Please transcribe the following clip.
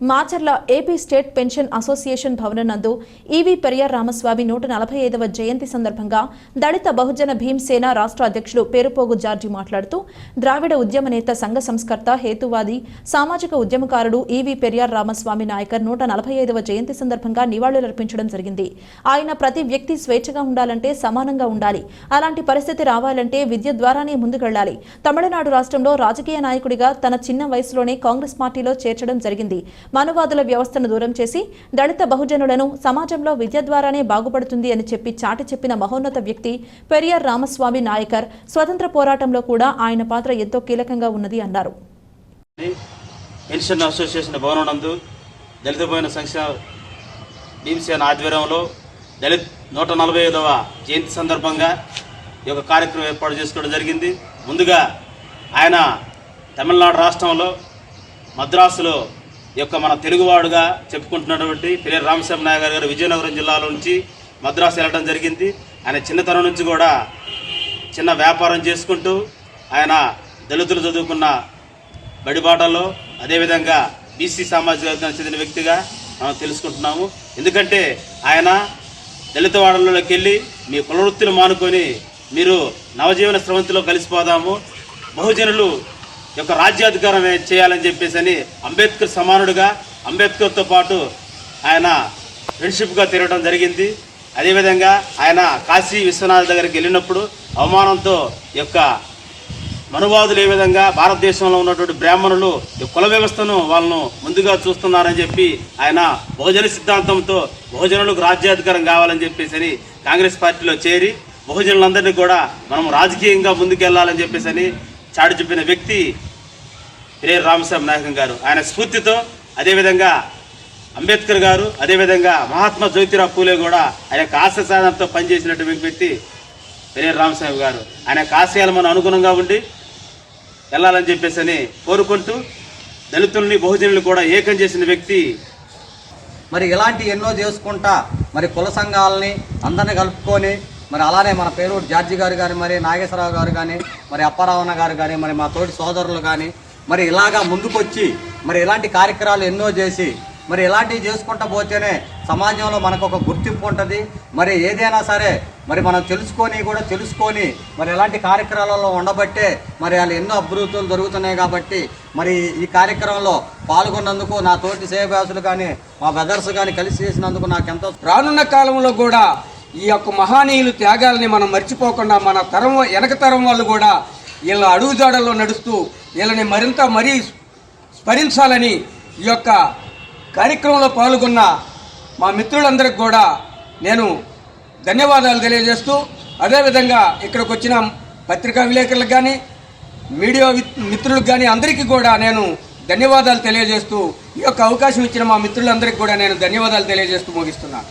Macherla AP state pension association భవనం నందు EV Periyar Ramaswamy నూట నలభై ఐదవ జయంతి సందర్భంగా దళిత బహుజన భీమ్సేన రాష్ట్ర అధ్యక్షులు పేరుపోగు జార్జి మాట్లాడుతూ ద్రావిడ ఉద్యమ నేత సంఘ సంస్కర్త హేతువాది సామాజిక ఉద్యమకారుడు ఈవీ పెరియార్ రామస్వామి నాయకర్ నూట నలభై ఐదవ జయంతి సందర్భంగా నివాళులర్పించడం జరిగింది. ఆయన ప్రతి వ్యక్తి స్వేచ్ఛగా ఉండాలంటే సమానంగా ఉండాలి. అలాంటి పరిస్థితి రావాలంటే విద్య ద్వారానే ముందుకెళ్ళాలి తమిళనాడు రాష్ట్రంలో రాజకీయ నాయకుడిగా తన చిన్న వయసులోనే కాంగ్రెస్ పార్టీలో చేర్చడం జరిగింది. మనువాదుల వ్యవస్థను దూరం చేసి దళిత బహుజనులను సమాజంలో విద్య ద్వారానే బాగుపడుతుంది అని చెప్పి చాటి చెప్పిన మహోన్నత వ్యక్తి పెరియార్ రామస్వామి నాయకర్ స్వతంత్ర పోరాటంలో కూడా ఆయన పాత్ర ఎంతో కీలకంగా ఉన్నది అన్నారు. పెన్షన్ అసోసియేషన్ భవనం నందు దళిత సంక్షేమ భీమసేన ఆధ్వర్యంలో దళిత్ నూట నలభై ఐదవ జయంతి సందర్భంగా ఈ యొక్క కార్యక్రమం ఏర్పాటు చేసుకోవడం జరిగింది. ముందుగా ఆయన తమిళనాడు రాష్ట్రంలో మద్రాసులో యొక్క మన తెలుగువాడుగా చెప్పుకుంటున్నటువంటి పెరియర్ రామస్వామి నాయగారు గారు విజయనగరం జిల్లాలో నుంచి మద్రాసు వెళ్ళడం జరిగింది. ఆయన చిన్నతనం నుంచి కూడా చిన్న వ్యాపారం చేసుకుంటూ ఆయన దళితులు చదువుకున్న బడిబాటలో అదేవిధంగా బీసీ సామాజిక వర్గానికి చెందిన వ్యక్తిగా మనం తెలుసుకుంటున్నాము. ఎందుకంటే ఆయన దళిత వాడల్లోకి వెళ్ళి మీ కులవృత్తులు మానుకొని మీరు నవజీవన స్రవంతిలో కలిసిపోదాము. బహుజనులు యొక్క రాజ్యాధికారం చేయాలని చెప్పేసి అని అంబేద్కర్ సమానుడిగా అంబేద్కర్తో పాటు ఆయన ఫ్రెండ్షిప్గా తిరగడం జరిగింది. అదేవిధంగా ఆయన కాశీ విశ్వనాథ్ దగ్గరికి వెళ్ళినప్పుడు అవమానంతో యొక్క మనువాదులు ఏ విధంగా భారతదేశంలో ఉన్నటువంటి బ్రాహ్మణులు ఈ కుల వ్యవస్థను వాళ్ళను ముందుగా చూస్తున్నారని చెప్పి ఆయన బహుజన సిద్ధాంతంతో బహుజనులకు రాజ్యాధికారం కావాలని చెప్పేసి అని కాంగ్రెస్ పార్టీలో చేరి బహుజనులందరినీ కూడా మనం రాజకీయంగా ముందుకెళ్ళాలని చెప్పేసి అని చాటి చెప్పిన వ్యక్తి పేరు రామస్వామి నాయకం గారు. ఆయన స్ఫూర్తితో అదేవిధంగా అంబేద్కర్ గారు అదేవిధంగా మహాత్మా జ్యోతిరావు పూలే కూడా ఆయన యొక్క సాధనతో పనిచేసినటువంటి వ్యక్తి పేరు రామస్వామి గారు. ఆయన ఆశయాలు మనం అనుగుణంగా ఉండి వెళ్ళాలని చెప్పేసి అని కోరుకుంటూ దళితుల్ని బహుజనుల్ని కూడా ఏకం చేసిన వ్యక్తి మరి ఇలాంటి ఎన్నో చేసుకుంటా మరి కుల సంఘాలని అందరిని కలుపుకొని మరి అలానే మన పేరూరు జార్జి గారు కానీ మరి నాగేశ్వరరావు గారు కానీ మరి అప్పారావణ గారు కానీ మరి మా తోటి సోదరులు కానీ మరి ఇలాగా ముందుకొచ్చి మరి ఇలాంటి కార్యక్రమాలు ఎన్నో చేసి మరి ఇలాంటివి చేసుకుంటా పోతేనే సమాజంలో మనకు ఒక గుర్తింపు ఉంటుంది. మరి ఏదైనా సరే మరి మనం తెలుసుకొని కూడా తెలుసుకొని మరి ఇలాంటి కార్యక్రమాలలో ఉండబట్టే మరి వాళ్ళు ఎన్నో అభివృద్ధులు జరుగుతున్నాయి కాబట్టి మరి ఈ కార్యక్రమంలో పాల్గొన్నందుకు నా తోటి సేవాసులు కానీ మా బ్రదర్స్ కానీ కలిసి చేసినందుకు నాకు ఎంతో రానున్న కాలంలో కూడా ఈ యొక్క మహానీయులు త్యాగాలని మనం మర్చిపోకుండా మన తరం వెనక తరం వాళ్ళు కూడా వీళ్ళ అడుగుజాడల్లో నడుస్తూ వీళ్ళని మరింత మరీ స్మరించాలని ఈ యొక్క కార్యక్రమంలో పాల్గొన్న మా మిత్రులందరికీ కూడా నేను ధన్యవాదాలు తెలియజేస్తూ అదేవిధంగా ఇక్కడికి వచ్చిన పత్రికా విలేకరులకు కానీ మీడియా మిత్రులకు కానీ అందరికీ కూడా నేను ధన్యవాదాలు తెలియజేస్తూ ఈ యొక్క అవకాశం ఇచ్చిన మా మిత్రులందరికీ కూడా నేను ధన్యవాదాలు తెలియజేస్తూ ముగిస్తున్నాను.